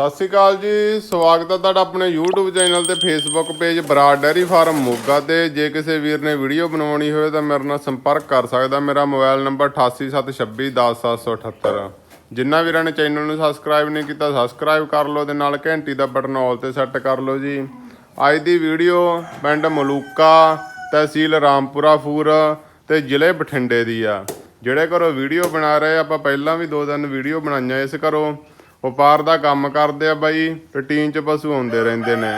ਸਤਿ ਸ਼੍ਰੀ ਅਕਾਲ ਜੀ, ਸਵਾਗਤ ਹੈ ਤੁਹਾਡਾ ਆਪਣੇ YouTube ਚੈਨਲ ਤੇ Facebook page Brar dairy farm Moga ਤੇ। ਜੇ ਕਿਸੇ ਵੀਰ ਨੇ ਵੀਡੀਓ ਬਣਾਉਣੀ ਹੋਵੇ ਤਾਂ ਮੇਰੇ ਨਾਲ ਸੰਪਰਕ ਕਰ ਸਕਦਾ। ਮੇਰਾ ਮੋਬਾਈਲ ਨੰਬਰ 8876210778 ਜਿੰਨਾ ਵੀਰਾਂ ਨੇ ਚੈਨਲ ਨੂੰ ਸਬਸਕ੍ਰਾਈਬ ਨਹੀਂ ਕੀਤਾ ਸਬਸਕ੍ਰਾਈਬ ਕਰ ਲਓ ਤੇ ਨਾਲ ਘੰਟੀ ਦਾ ਬਟਨ ਆਲ ਤੇ ਸੈੱਟ ਕਰ ਲਓ ਜੀ। ਅੱਜ ਦੀ ਵੀਡੀਓ ਪਿੰਡ ਮਲੂਕਾ, ਤਹਿਸੀਲ ਰਾਮਪੁਰਾ ਫੂਰ ਤੇ ਜ਼ਿਲ੍ਹੇ ਬਠਿੰਡੇ ਦੀ ਆ। ਜਿਹੜੇ ਘਰੋਂ ਵੀਡੀਓ ਬਣਾ ਰਹੇ ਆਪਾਂ ਪਹਿਲਾਂ ਵੀ ਦੋ ਦਿਨ ਵੀਡੀਓ ਬਣਾਈਆਂ ਇਸ ਘਰੋਂ। ਵਪਾਰ ਦਾ ਕੰਮ ਕਰਦੇ ਆ ਬਾਈ ਰੂਟੀਨ ਚ ਪਸ਼ੂ ਆਉਂਦੇ ਰਹਿੰਦੇ ਨੇ।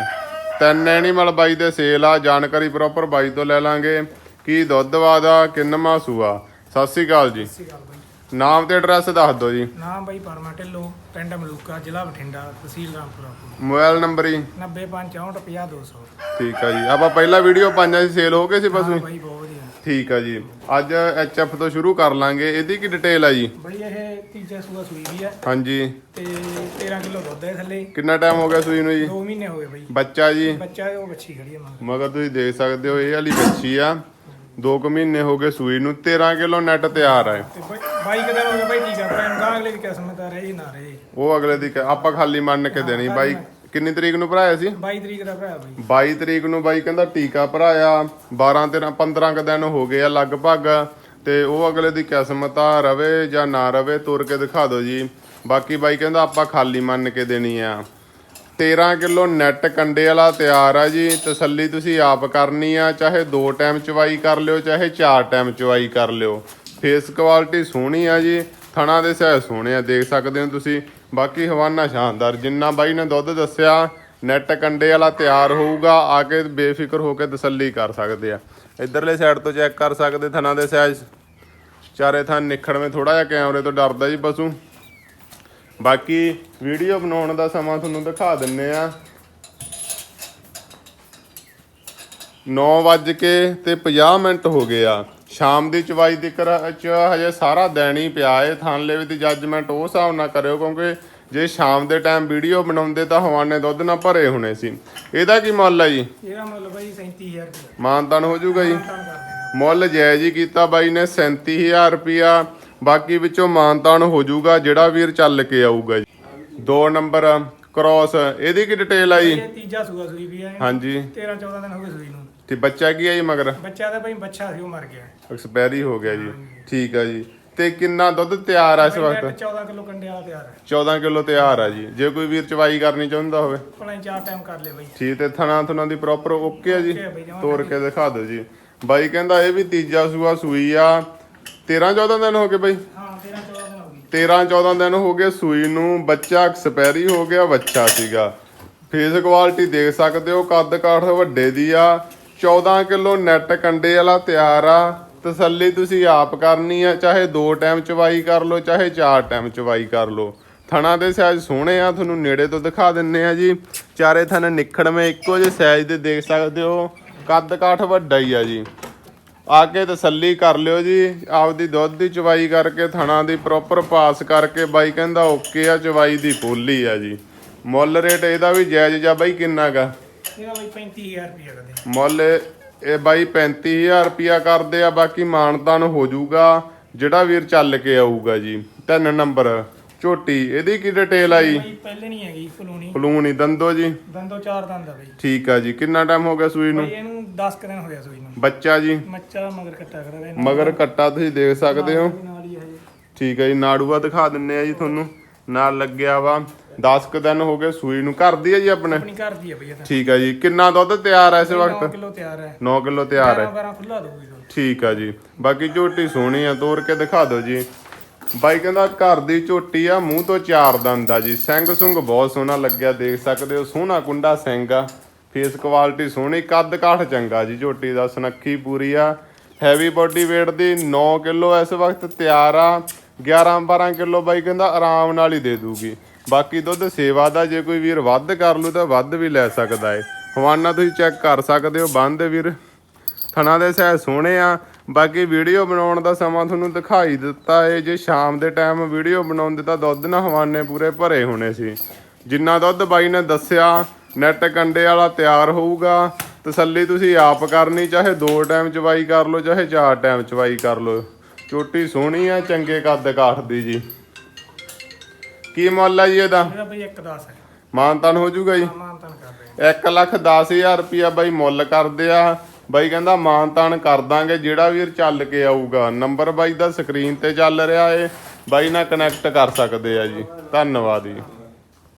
ਤਿੰਨ ਐਨੀਮਲ ਬਾਈ ਦੇ ਸੇਲ ਆ ਜਾਣਕਾਰੀ ਪ੍ਰੋਪਰ ਬਾਈ ਤੋਂ ਲੈ ਲਾਂਗੇ। ਕੀ ਦੁੱਧ ਵਾਦਾ ਕਿੰਨਵਾਂ ਸੂਆ ਸਤਿ ਸ਼੍ਰੀ ਅਕਾਲ ਜੀ। ਨਾਮ ਤੇ ਐਡਰੈਸ ਦੱਸ ਦਿਓ ਜੀ। ਨਾਮ ਬਾਈ ਪਰਮਾ ਢਿੱਲੋਂ ਪਿੰਡ ਮਲੂਕਾ ਜ਼ਿਲ੍ਹਾ ਬਠਿੰਡਾ ਤਹਿਸੀਲ ਰਾਮਪੁਰਾ ਮੋਬਾਈਲ ਨੰਬਰ ਹੀ 9564 ਠੀਕ ਆ ਜੀ। ਆਪਾਂ ਪਹਿਲਾ ਵੀਡੀਓ ਪਾਈਆਂ ਸੀ ਸੇਲ ਹੋ ਗਏ ਸੀ ਪਸ਼ੂ? ਬਾਈ ਬਹੁਤ ਵਧੀਆ। ਠੀਕ ਆ ਜੀ। ਅੱਜ ਐਚਐਫ ਤੋਂ ਸ਼ੁਰੂ ਕਰ ਲਾਂਗੇ। ਇਹਦੀ ਕੀ ਡਿਟੇਲ ਆ ਜੀ? ਬਾਈ ਇਹ ਤੀਜਾ ਸੂਆ ਸੂਈ ਵੀ ਹੈ ਹਾਂਜੀ। ਤੇ 13 ਕਿਲੋ ਦੁੱਧ ਹੈ ਥੱਲੇ। ਕਿੰਨਾ ਟਾਈਮ ਹੋ ਗਿਆ ਸੂਈ ਨੂੰ ਜੀ? 2 ਮਹੀਨੇ ਹੋ ਗਏ ਬਾਈ। ਬੱਚਾ ਜੀ? ਬੱਚਾ ਉਹ ਬੱਚੀ ਖੜੀ ਹੈ ਮੰਗ ਮਗਰ ਤੁਸੀਂ ਦੇਖ ਸਕਦੇ ਹੋ ਇਹ ਵਾਲੀ ਬੱਚੀ ਆ। 2 ਕੁ ਮਹੀਨੇ ਹੋ ਗਏ ਸੂਈ ਨੂੰ। 13 ਕਿਲੋ ਨੈਟ ਤਿਆਰ ਹੈ ਤੇ ਬਾਈ ਬਾਈ ਕਦਰ ਹੋ ਗਿਆ ਬਾਈ? ਠੀਕ ਆ। ਭੈਣ ਦਾ ਅਗਲੇ ਦੀ ਕਿਸਮਤ ਆ ਰਹੀ ਨਾ ਰਹੇ। ਉਹ ਅਗਲੇ ਦੀ ਕ- ਆਪਾਂ ਖਾਲੀ ਮੰਨ ਕੇ ਦੇਣੀ। ਬਾਈ ਕਿੰਨੀ ਤਰੀਕ ਨੂੰ ਭਰਾਇਆ ਸੀ? 22 ਤਰੀਕ ਦਾ ਭਰਾ ਬਾਈ। 22 ਤਰੀਕ ਨੂੰ ਬਾਈ ਕਹਿੰਦਾ ਟੀਕਾ ਭਰਾਇਆ। 12 13 15 ਕ ਦਿਨ ਹੋ ਗਏ ਆ ਲਗਭਗ। ਤੇ ਉਹ ਅਗਲੇ ਦੀ ਕਿਸਮਤ ਆ ਰਵੇ ਜਾਂ ਨਾ ਰਵੇ, ਤੁਰ ਕੇ ਦਿਖਾ ਦਿਓ ਜੀ। ਬਾਕੀ ਬਾਈ ਕਹਿੰਦਾ ਆਪਾਂ ਖਾਲੀ ਮੰਨ ਕੇ ਦੇਣੀ ਆ। 13 ਕਿਲੋ ਨੈਟ ਕੰਡੇ ਵਾਲਾ ਤਿਆਰ ਆ ਜੀ। ਤਸੱਲੀ ਤੁਸੀਂ ਆਪ ਕਰਨੀ ਆ, ਚਾਹੇ ਦੋ ਟਾਈਮ ਚਵਾਈ ਕਰ ਲਿਓ, ਚਾਹੇ ਚਾਰ ਟਾਈਮ ਚਵਾਈ ਕਰ ਲਿਓ। ਫੇਸ ਕੁਆਲਿਟੀ ਸੋਹਣੀ ਆ ਜੀ। ਥਣਾ ਦੇ ਸਹਿ ਸੋਹਣੇ ਆ, ਦੇਖ ਸਕਦੇ ਹੋ ਤੁਸੀਂ। ਬਾਕੀ ਹਵਾਨਾ ਸ਼ਾਨਦਾਰ। ਜਿੰਨਾ ਬਾਈ ਨੇ ਦੁੱਧ ਦੱਸਿਆ ਨੈਟ ਕੰਡੇ ਵਾਲਾ ਤਿਆਰ ਹੋਊਗਾ, ਆ ਕੇ ਬੇਫਿਕਰ ਹੋ ਕੇ ਤਸੱਲੀ ਕਰ ਸਕਦੇ ਆ। ਇਧਰਲੇ ਸਾਈਡ ਤੋਂ ਚੈੱਕ ਕਰ ਸਕਦੇ ਥਣਾ ਦੇ ਸਾਈਜ਼ ਚਾਰੇ ਥਾਂ ਨਿਖੜਵੇਂ ਥੋੜਾ ਜਿਹਾ ਕੈਮਰੇ ਤੋਂ ਡਰਦਾ ਜੀ ਪਸ਼ੂ। ਬਾਕੀ ਵੀਡੀਓ ਬਣਾਉਣ ਦਾ ਸਮਾਂ ਤੁਹਾਨੂੰ ਦਿਖਾ ਦਿੰਨੇ ਆ। 9 ਵੱਜ ਕੇ ਤੇ 50 ਮਿੰਟ ਹੋ ਗਏ ਆ। ਸ਼ਾਮ ਦੀ ਚਵਾਈ ਦੀ ਕਰ ਚ ਹਜੇ ਸਾਰਾ ਦਿਨ ਹੀ ਪਿਆ ਏ। ਥਾਨਲੇ ਦੀ ਜੱਜਮੈਂਟ ਉਹ ਹਿਸਾਬ ਨਾਲ ਕਰਿਓ ਕਿਉਂਕਿ ਜੇ ਸ਼ਾਮ ਦੇ ਟਾਈਮ ਵੀਡੀਓ ਬਣਾਉਂਦੇ ਤਾਂ ਹਵਾਨੇ ਦੁੱਧ ਨਾਲ ਭਰੇ ਹੋਣੇ ਸੀ। ਇਹਦਾ ਕੀ ਮੁੱਲ ਆ ਜੀ? ਇਹਦਾ ਮੁੱਲ ਬਾਈ 37000 ਰੁਪਏ ਮਾਨਤਾਨ ਹੋ ਜਾਊਗਾ ਜੀ। ਮੁੱਲ ਜਾਇਜ਼ ਹੀ ਕੀਤਾ ਬਾਈ ਨੇ 37000 ਰੁਪਿਆ ਬਾਕੀ ਵਿੱਚੋਂ ਮਾਨਤਾਨ ਹੋ ਜਾਊਗਾ ਜਿਹੜਾ ਵੀਰ ਚੱਲ ਕੇ ਆਊਗਾ ਜੀ। ਦੋ ਨੰਬਰ ਕ੍ਰੋਸ ਇਹਦੀ ਕੀ ਡਿਟੇਲ ਆਈ ਤੀਜਾ ਸੂਆ ਸੂਈ ਵੀ ਹੈ ਹਾਂਜੀ। 13 14 ਦਿਨ ਹੋ ਗਏ ਸੂਈ ਨੂੰ। ਤੇ ਬੱਚਾ ਕੀ ਆ ਜੀ ਮਗਰ? ਬੱਚਾ ਦਾ ਬਾਈ ਬੱਚਾ ਸੀ ਉਹ ਮਰ ਗਿਆ। ਐਕਸਪਾਇਰੀ ਹੋ ਗਿਆ ਜੀ। ਠੀਕ ਆ ਜੀ। ਤੇ ਕਿੰਨਾ ਦੁੱਧ ਤਿਆਰ ਆ ਇਸ ਵਕਤ? ਨੈਟ 14 ਕਿਲੋ ਕੰਡੇ ਵਾਲਾ ਤਿਆਰ ਹੈ 14 ਕਿਲੋ ਤਿਆਰ ਆ ਜੀ। ਜੇ ਕੋਈ ਵੀਰ ਚਵਾਈ ਕਰਨੀ ਚਾਹੁੰਦਾ ਹੋਵੇ। ਭਲਾ ਚਾਰ ਟਾਈਮ ਕਰ ਲੈ ਬਾਈ। ਠੀਕ ਤੇ ਥਣਾ ਥੁਣਾ ਦੀ ਪ੍ਰੋਪਰ ਓਕੇ ਆ ਜੀ। ਤੋੜ ਕੇ ਦਿਖਾ ਦਿਓ ਜੀ। ਬਾਈ ਕਹਿੰਦਾ ਇਹ ਵੀ ਤੀਜਾ ਸੂਆ ਸੂਈ ਆ। 13 14 ਦਿਨ ਹੋ ਗਏ ਬਾਈ। ਹਾਂ 13 14 ਦਿਨ ਹੋ ਗਏ। 13 14 ਦਿਨ ਹੋ ਗਏ ਸੂਈ ਨੂੰ। ਬੱਚਾ ਐਕਸਪਾਇਰੀ ਹੋ ਗਿਆ ਬੱਚਾ ਸੀਗਾ। ਫੇਸ ਕੁਆਲਿਟੀ ਦੇਖ ਸਕਦੇ ਹੋ। ਕੱਦ ਕਾਠ ਵੱਡੇ ਦੀ ਆ। 14 ਕਿਲੋ ਨੈਟ ਕੰਡੇ ਵਾਲਾ ਤਿਆਰ ਆ। ਤਸੱਲੀ ਤੁਸੀਂ ਆਪ ਕਰਨੀ ਆ ਚਾਹੇ ਦੋ ਟਾਈਮ ਚਵਾਈ ਕਰ ਲਓ ਚਾਹੇ ਚਾਰ ਟਾਈਮ ਚਵਾਈ ਕਰ ਲਓ। ਥਣਾ ਦੇ ਸਾਈਜ਼ ਸੋਹਣੇ ਆ ਤੁਹਾਨੂੰ ਨੇੜੇ ਤੋਂ ਦਿਖਾ ਦਿੰਨੇ ਆ ਜੀ। ਚਾਰੇ ਥਣ ਨਿਖੜਵੇਂ ਇੱਕੋ ਜਿਹੇ ਸਾਈਜ਼ ਦੇ ਦੇਖ ਸਕਦੇ ਹੋ। ਕੱਦ ਕਾਠ ਵੱਡਾ ਹੀ ਆ ਜੀ। ਆ ਕੇ ਤਸੱਲੀ ਕਰ ਲਿਓ ਜੀ। ਆਪਦੀ ਦੁੱਧ ਦੀ ਚਵਾਈ ਕਰਕੇ ਥਣਾ ਦੀ ਪ੍ਰੋਪਰ ਪਾਸ ਕਰਕੇ ਬਾਈ ਕਹਿੰਦਾ ਓਕੇ ਆ ਚਵਾਈ ਦੀ ਪੋਲੀ ਆ ਜੀ। ਮੁੱਲ ਰੇਟ ਇਹਦਾ ਵੀ ਜਾਇਜ਼ ਜਾ ਬਾਈ ਕਿੰਨਾ ਗਾ? ਇਹਦਾ ਬਾਈ 35000 ਰੁਪਏ ਕਦੇ ਮੁੱਲ ਇਹ ਬਾਈ 35000 ਰੁਪਿਆ ਕਰਦੇ ਆ ਬਾਕੀ ਮਾਨਤਾਨ ਹੋ ਜਾਊਗਾ ਜਿਹੜਾ ਵੀਰ ਚੱਲ ਕੇ ਆਊਗਾ ਜੀ। ਤਿੰਨ ਨੰਬਰ ਝੋਟੀ ਇਹਦੀ ਕੀ ਡਿਟੇਲ ਆਈ ਬਾਈ ਪਹਿਲੇ ਨਹੀਂ ਹੈਗੀ ਫਲੂਣੀ। ਫਲੂਣੀ ਦੰਦੋ ਜੀ? ਦੰਦੋ ਚਾਰ ਦੰਦ ਆ ਬਾਈ। ਠੀਕ ਆ ਜੀ ਕਿੰਨਾ ਟਾਈਮ ਹੋ ਗਿਆ ਸੂਈ ਨੂੰ? ਬਾਈ ਇਹਨੂੰ 10 ਕੁ ਦਿਨ ਹੋਇਆ ਸੂਈ ਨੂੰ। ਬੱਚਾ ਜੀ? ਮੱਚਾ ਮਗਰ ਕੱਟਾ ਖੜਾ ਰਿਹਾ ਮਗਰ ਕੱਟਾ ਤੁਸੀਂ ਦੇਖ ਸਕਦੇ ਹੋ। ਨਾਲ ਹੀ ਹੈ ਜੀ ਠੀਕ ਹੈ ਜੀ ਨਾੜੂਆ ਦਿਖਾ ਦਿੰਨੇ ਆ ਜੀ ਤੁਹਾਨੂੰ। ਨਾਲ ਲੱਗਿਆ ਵਾ। 10 ਕੁ ਦਿਨ ਹੋ ਗਏ ਸੂਈ ਨੂੰ ਘਰ ਦੀ ਹੈ ਜੀ ਆਪਣੇ? ਆਪਣੀ ਘਰ ਦੀ ਹੈ ਬਈ ਇਹ ਤਾਂ। ਠੀਕ ਹੈ ਜੀ। ਕਿੰਨਾ ਦੁੱਧ ਤਿਆਰ ਹੈ ਇਸ 9 ਵਕਤ? ਕਿਲੋ ਤਿਆਰ ਹੈ 9 ਕਿਲੋ ਤਿਆਰ ਹੈ 12 ਖੁੱਲਾ ਦਊਗੀ ਦੁੱਧ। ਠੀਕ ਆ ਜੀ। ਬਾਕੀ ਝੋਟੀ ਸੋਹਣੀ ਆ ਤੋੜ ਕੇ ਦਿਖਾ ਦਿਓ ਜੀ। ਬਾਈ ਕਹਿੰਦਾ ਘਰ ਦੀ ਝੋਟੀ ਆ ਮੂੰਹ ਤੋਂ ਚਾਰ ਦੰਦ ਆ ਜੀ। ਸਿੰਘ ਸੁੰਗ ਬਹੁਤ ਸੋਹਣਾ ਲੱਗਿਆ ਦੇਖ ਸਕਦੇ ਹੋ ਸੋਹਣਾ ਕੁੰਡਾ ਸਿੰਘ ਆ। ਫੇਸ ਕੁਆਲਿਟੀ ਸੋਹਣੀ ਕੱਦ ਕਾਠ ਚੰਗਾ ਜੀ ਝੋਟੀ ਦਾ ਸੁਨੱਖੀ ਪੂਰੀ ਆ। ਹੈਵੀ ਬੋਡੀ weight ਦੀ 9 ਕਿਲੋ ਇਸ ਵਕਤ ਤਿਆਰ ਆ। 11 12 ਕਿਲੋ ਬਾਈ ਕਹਿੰਦਾ ਆਰਾਮ ਨਾਲ ਹੀ ਦੇ ਦੂਗੀ ਬਾਕੀ ਦੁੱਧ ਸੇਵਾ ਦਾ ਜੇ ਕੋਈ ਵੀਰ ਵੱਧ ਕਰ ਲੂ ਤਾਂ ਵੱਧ ਵੀ ਲੈ ਸਕਦਾ ਏ। ਹਵਾਨਾ ਤੁਸੀਂ ਚੈੱਕ ਕਰ ਸਕਦੇ ਹੋ, ਬੰਦ ਵੀਰ। ਥਣਾ ਦੇ ਸਹਿ ਸੋਹਣੇ ਆ। ਬਾਕੀ ਵੀਡੀਓ ਬਣਾਉਣ ਦਾ ਸਮਾਂ ਤੁਹਾਨੂੰ ਦਿਖਾਈ ਦਿੱਤਾ ਏ। ਜੇ ਸ਼ਾਮ ਦੇ ਟਾਈਮ ਵੀਡੀਓ ਬਣਾਉਂਦੇ ਤਾਂ ਦੁੱਧ ਨਾ ਹਵਾਨੇ ਪੂਰੇ ਭਰੇ ਹੋਣੇ ਸੀ। ਜਿੰਨਾ ਦੁੱਧ ਬਾਈ ਨੇ ਦੱਸਿਆ, ਨੈਟ ਕੰਡੇ ਵਾਲਾ ਤਿਆਰ ਹੋਊਗਾ। ਤਸੱਲੀ ਤੁਸੀਂ ਆਪ ਕਰਨੀ, ਚਾਹੇ ਦੋ ਟਾਈਮ ਚਵਾਈ ਕਰ ਲਓ, ਚਾਹੇ ਚਾਰ ਟਾਈਮ ਚਵਾਈ ਕਰ ਲਓ। ਚੋਟੀ ਸੋਹਣੀ ਆ, ਚੰਗੇ ਕੱਦ ਕਾਠ ਦੀ ਜੀ। ਕੀ ਮੁੱਲ ਆ ਜੀ ਇਹਦਾ? ਇਹਦਾ ਬਈ 1 10 ਹੈ। ਮਾਨਤਾਨ ਹੋ ਜਾਊਗਾ ਜੀ? ਮਾਨਤਨ ਕਰ ਰਹੇ 1 ਲੱਖ 10000 ਰੁਪਿਆ ਬਾਈ ਮੁੱਲ ਕਰਦੇ ਆ। ਬਾਈ ਕਹਿੰਦਾ ਮਾਨਤਾਨ ਕਰ ਦਾਂਗੇ ਜਿਹੜਾ ਵੀਰ ਚੱਲ ਕੇ ਆਊਗਾ। ਨੰਬਰ ਬਾਈ ਦਾ ਸਕਰੀਨ ਤੇ ਚੱਲ ਰਿਹਾ ਏ। ਬਾਈ ਨਾਲ ਕਨੈਕਟ ਕਰ ਸਕਦੇ ਆ ਜੀ। ਧੰਨਵਾਦ ਜੀ।